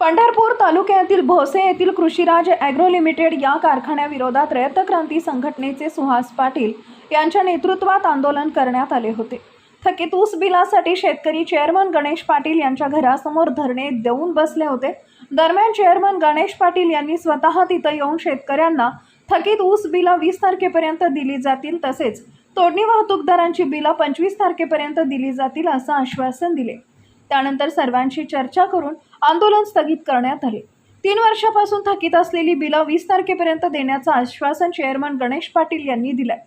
पंढरपूर तालुक्यातील भोसे येथील कृषीराज agro limited या कारखान्याविरोधात रयत क्रांती संघटनेचे सुहास पाटील यांच्या नेतृत्वात आंदोलन करण्यात आले होते. थकीत ऊस बिलासाठी शेतकरी चेअरमन गणेश पाटील यांच्या घरासमोर धरणे देऊन बसले होते. दरम्यान चेअरमन गणेश पाटील यांनी स्वतः तिथं येऊन शेतकऱ्यांना थकीत ऊस बिला वीस तारखेपर्यंत दिली जातील तसेच तोडणी वाहतूकदारांची बिलं पंचवीस तारखेपर्यंत दिली जातील असं आश्वासन दिले. त्यानंतर सर्वांशी चर्चा करून आंदोलन स्थगित करण्यात आले. तीन वर्षापासून थकीत असलेली बिलं वीस तारखेपर्यंत देण्याचं आश्वासन चेअरमन गणेश पाटील यांनी दिलंय.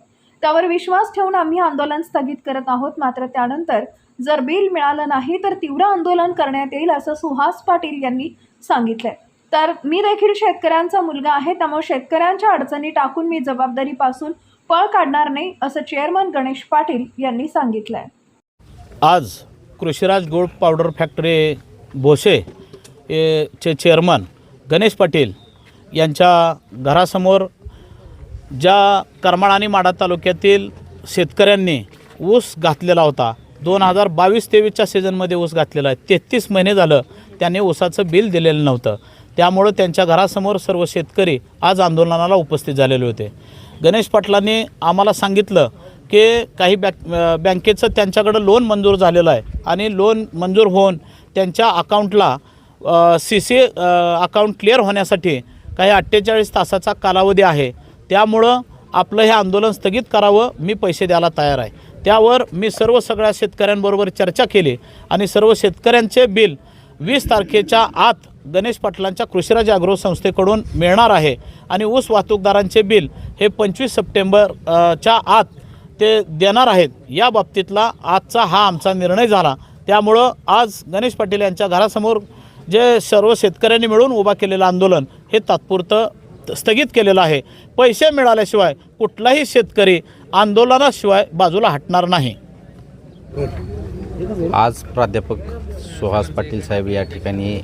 त्यावर विश्वास ठेवून आम्ही आंदोलन स्थगित करत आहोत. मात्र त्यानंतर जर बिल मिळालं नाही तर तीव्र आंदोलन करण्यात येईल असं सुहास पाटील यांनी सांगितलंय. तर मी देखील शेतकऱ्यांचा मुलगा आहे त्यामुळे शेतकऱ्यांच्या अडचणी टाकून मी जबाबदारीपासून पळ काढणार नाही असं चेअरमन गणेश पाटील यांनी सांगितलंय. आज Krushiraj gold powder factory Bhose A चे चेअरमन गणेश पाटील यांच्या घरासमोर ज्या करमाळ आणि माडा तालुक्यातील शेतकऱ्यांनी ऊस घातलेला होता दोन हजार बावीस तेवीसच्या सीझनमध्ये ऊस घातलेला आहे. तेहतीस महिने झालं त्यांनी ऊसाचं बिल दिलेलं नव्हतं. त्यामुळं त्यांच्या घरासमोर सर्व शेतकरी आज आंदोलनाला उपस्थित झालेले होते. गणेश पाटलांनी आम्हाला सांगितलं की काही बँक बँकेचं त्यांच्याकडं लोन मंजूर झालेलं आहे. आणि लोन मंजूर होऊन त्यांच्या अकाउंटला सी सी अकाउंट क्लिअर होण्यासाठी काही अठ्ठेचाळीस तासाचा कालावधी आहे. त्यामुळं आपलं हे आंदोलन स्थगित करावं मी पैसे द्यायला तयार आहे. त्यावर मी सर्व सगळ्या शेतकऱ्यांबरोबर चर्चा केली आणि सर्व शेतकऱ्यांचे बिल वीस तारखेच्या आत गणेश पाटलांच्या कृषीराज अग्रो संस्थेकडून मिळणार आहे. आणि ऊस वाहतूकदारांचे बिल हे पंचवीस सप्टेंबरच्या आत ते देणार आहेत. या बाबतीतला आजचा हा आमचा निर्णय झाला. त्यामुळं आज गणेश पाटील यांच्या घरासमोर जे सर्व शेतकऱ्यांनी मिळून उभा केलेलं आंदोलन हे तात्पुरतं त- स्थगित केलेलं आहे. पैसे मिळाल्याशिवाय कुठलाही शेतकरी आंदोलनाशिवाय बाजूला हटणार नाही. आज प्राध्यापक सुहास पाटील साहेब या ठिकाणी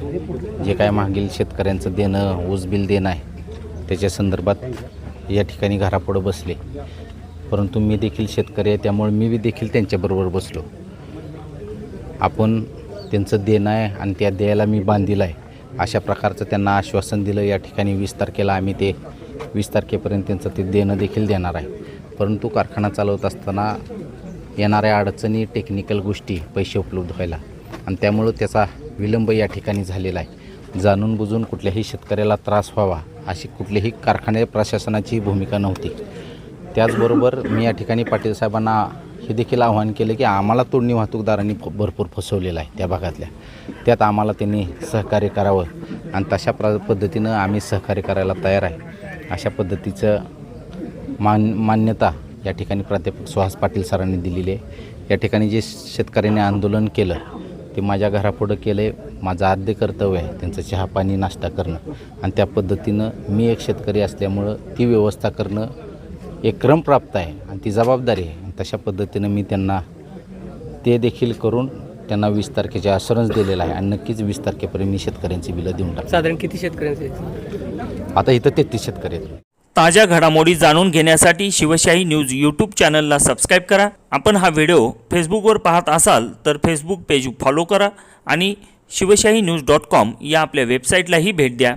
जे काय मागील शेतकऱ्यांचं देणं ऊस बिल देणं आहे त्याच्या संदर्भात या ठिकाणी घरापुढं बसले. परंतु मी देखील शेतकरी आहे त्यामुळे मी देखील त्यांच्याबरोबर बसलो. आपण त्यांचं देणं आहे आणि त्या द्यायला मी बांधील आहे अशा प्रकारचं त्यांना आश्वासन दिलं. या ठिकाणी वीस तारखेला आम्ही ते वीस तारखेपर्यंत त्यांचं ते देणं देखील देणार आहे. परंतु कारखाना चालवत असताना येणाऱ्या अडचणी टेक्निकल गोष्टी पैसे उपलब्ध व्हायला. आणि त्यामुळं त्याचा विलंब या ठिकाणी झालेला आहे. जाणून बुजून कुठल्याही शेतकऱ्याला त्रास व्हावा अशी कुठलीही कारखाने प्रशासनाची भूमिका नव्हती. त्याचबरोबर मी या ठिकाणी पाटील साहेबांना हे देखील आवाहन केलं की आम्हाला तोडणी वाहतूकदारांनी भरपूर फसवलेलं आहे त्या भागातल्या. त्यात आम्हाला त्यांनी सहकार्य करावं आणि तशा प्र पद्धतीनं आम्ही सहकार्य करायला तयार आहे. अशा पद्धतीचं मान मान्यता या ठिकाणी प्राध्यापक सुहास पाटील सरांनी दिलेली आहे. या ठिकाणी जे शेतकऱ्यांनी आंदोलन केलं ते माझ्या घरापुढं केलं आहे माझं आद्य कर्तव्य आहे त्यांचं चहा पाणी नाश्ता करणं. आणि त्या पद्धतीनं मी एक शेतकरी असल्यामुळं ती व्यवस्था करणं एक क्रमप्राप्त आहे आणि ती जबाबदारी आहे. आणि तशा पद्धतीनं मी त्यांना ते देखील करून त्यांना वीस तारखेचे अश्युरन्स दिलेलं आहे. आणि नक्कीच वीस तारखेपर्यंत मी शेतकऱ्यांची बिलं देऊन टाकतो. साधारण किती शेतकऱ्यांचे आता इथं तेहतीस शेतकरी आहेत. ताज्या घडामोडी जाणून घेण्यासाठी शिवशाही न्यूज यूट्यूब चॅनलला सबस्क्राईब करा. आपण हा व्हिडिओ फेसबुकवर पाहत असाल तर फेसबुक पेज फॉलो करा आणि शिवशाही न्यूज डॉट कॉम या आपल्या वेबसाईटलाही भेट द्या.